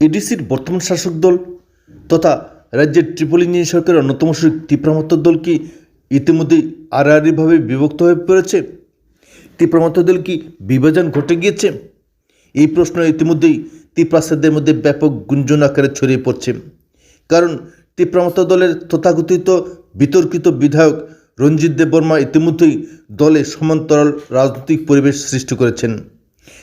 এডিসির বর্তমান শাসক দল তথা রাজ্যের ট্রিপল ইঞ্জিন সরকারের অন্যতম শরিক তীব্রামত্ত দল কি ইতিমধ্যেই আড়াআড়িভাবে বিভক্ত হয়ে পড়েছে? তীব্রামত্ত দল কি বিভাজন ঘটে গিয়েছে? এই প্রশ্ন ইতিমধ্যেই তীব্রাসাদের মধ্যে ব্যাপক গুঞ্জন আকারে ছড়িয়ে পড়ছে। কারণ তীব্রামত্ত দলের তথাকথিত বিতর্কিত বিধায়ক রঞ্জিত দেববর্মা ইতিমধ্যেই দলে সমান্তরাল রাজনৈতিক পরিবেশ সৃষ্টি করেছেন।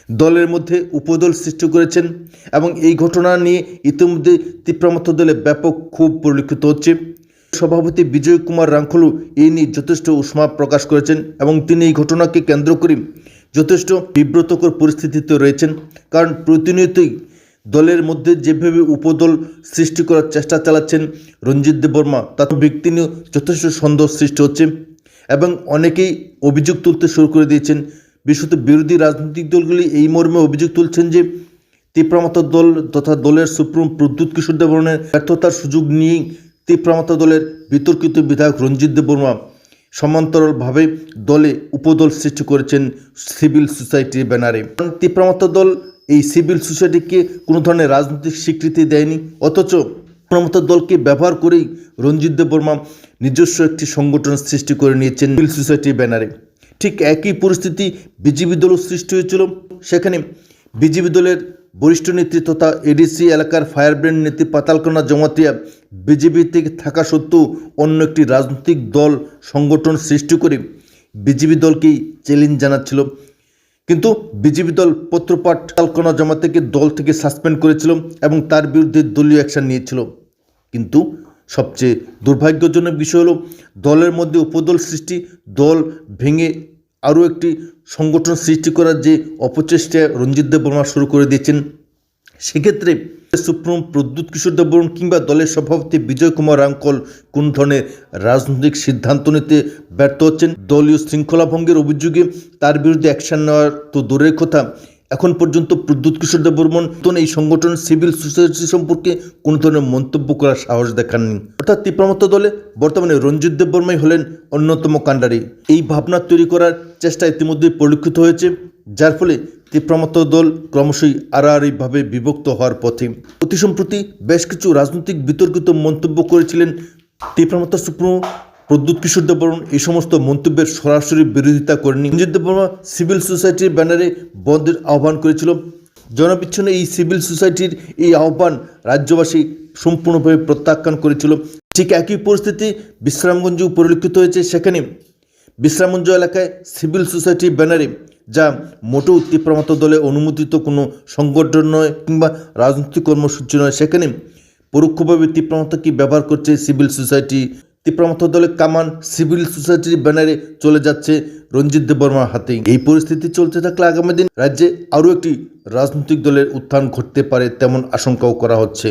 দলের মধ্যে উপদল সৃষ্টি করেছেন এবং এই ঘটনা নিয়ে ইতিমধ্যে তীব্রামত্ত দলে ব্যাপক ক্ষোভ পরিলক্ষিত হচ্ছে। সভাপতি বিজয় কুমার রাঙ্খলু এই নিয়ে যথেষ্ট উষ্মা প্রকাশ করেছেন এবং তিনি এই ঘটনাকে কেন্দ্র করে যথেষ্ট বিব্রতকর পরিস্থিতিতে রয়েছেন। কারণ প্রতিনিয়তই দলের মধ্যে যেভাবে উপদল সৃষ্টি করার চেষ্টা চালাচ্ছেন রঞ্জিত দেববর্মা তাতে ব্যক্তি নিয়েও যথেষ্ট সন্দেহ সৃষ্টি হচ্ছে এবং অনেকেই অভিযোগ তুলতে শুরু করে দিয়েছেন বিশেষত বিরোধী রাজনৈতিক দলগুলি এই মর্মে অভিযোগ তুলছেন যে তীব্রামতা দল তথা দলের সুপ্রিম প্রদ্যুৎ কিশোর দেববর্মার ব্যর্থতার সুযোগ নিয়েই তীব্রামতা দলের বিতর্কিত বিধায়ক রঞ্জিত দেববর্মা সমান্তরালভাবে দলে উপদল সৃষ্টি করেছেন সিভিল সোসাইটির ব্যানারে। তীব্রামতা দল এই সিভিল সোসাইটিকে কোনো ধরনের রাজনৈতিক স্বীকৃতি দেয়নি, অথচ তীব্রামতা দলকে ব্যবহার করেই রঞ্জিত দেববর্মা নিজস্ব একটি সংগঠন সৃষ্টি করে নিয়েছেন সিভিল সোসাইটির ব্যানারে। ঠিক একই পরিস্থিতি বিজেপি দলও সৃষ্টি হয়েছিল। সেখানে বিজেপি দলের বরিষ্ঠ নেত্রী তথা এডিসি এলাকার ফায়ার ব্র্যান্ড নেত্রী পাতালকোনা জমাতিয়া বিজেপি থেকে থাকা সত্ত্বেও অন্য একটি রাজনৈতিক দল সংগঠন সৃষ্টি করে বিজেপি দলকেই চ্যালেঞ্জ জানাচ্ছিল। কিন্তু বিজেপি দল পত্রপাঠ পাতালকোনা জমাতিয়াকে দল থেকে সাসপেন্ড করেছিল এবং তার বিরুদ্ধে দলীয় অ্যাকশন নিয়েছিল। কিন্তু সবচেয়ে দুর্ভাগ্যজনক বিষয় হলো, দলের মধ্যে উপদল সৃষ্টি, দল ভেঙে আরও একটি সংগঠন সৃষ্টি করার যে অপচেষ্টা রঞ্জিত দেব বর্মা শুরু করে দিয়েছেন, সেক্ষেত্রে সুপ্রিম প্রদ্যুৎ কিশোর দেববর্মন কিংবা দলের সভাপতি বিজয় কুমার রাঙ্কল কোন ধরনের রাজনৈতিক সিদ্ধান্ত নিতে ব্যর্থ হচ্ছেন? দলীয় শৃঙ্খলা ভঙ্গের অভিযোগে তার বিরুদ্ধে অ্যাকশন নেওয়ার তো দূরের কথা এখন পর্যন্ত প্রদ্যুৎ কিশোর দেববর্মন এই সংগঠন সিভিল সোসাইটি সম্পর্কে কোনো ধরনের মন্তব্য করার সাহস দেখাননি। অর্থাৎ তীব্রমত্ত দলে বর্তমানে রঞ্জিত দেববর্মাই হলেন অন্যতম কাণ্ডারি। এই ভাবনা তৈরি করার চেষ্টা ইতিমধ্যেই পরিলক্ষিত হয়েছে, যার ফলে তীব্রমত্ত দল ক্রমশই আড়াআড়িভাবে বিভক্ত হওয়ার পথে। অতি সম্প্রতি বেশ কিছু রাজনৈতিক বিতর্কিত মন্তব্য করেছিলেন তীব্রমত্ত সুপ্রিমো প্রদ্যুৎ কিশোর দেববর্মন এই সমস্ত মন্তব্যের সরাসরি বিরোধিতা করেনি। রঞ্জিত দেববর্মা সিভিল সোসাইটির ব্যানারে বন্ধের আহ্বান করেছিল। জনবিচ্ছিন্ন এই সিভিল সোসাইটির এই আহ্বান রাজ্যবাসী সম্পূর্ণভাবে প্রত্যাখ্যান করেছিল। ঠিক একই পরিস্থিতি বিশ্রামগঞ্জেও পরিলক্ষিত হয়েছে। সেখানে বিশ্রামগঞ্জ এলাকায় সিভিল সোসাইটির ব্যানারে, যা মোটেও তীব্রমত দলে অনুমোদিত কোনো সংগঠন নয় কিংবা রাজনৈতিক কর্মসূচি নয়, সেখানে পরোক্ষভাবে তীব্রমতাকে ব্যবহার করছে সিভিল সোসাইটি দলের কামান সিভিল সোসাইটির ব্যানারে চলে যাচ্ছে রঞ্জিত দেববর্মার হাতে। এই পরিস্থিতি চলতে থাকলে আগামী দিন রাজ্যে আরও একটি রাজনৈতিক দলের উত্থান ঘটতে পারে, তেমন আশঙ্কাও করা হচ্ছে।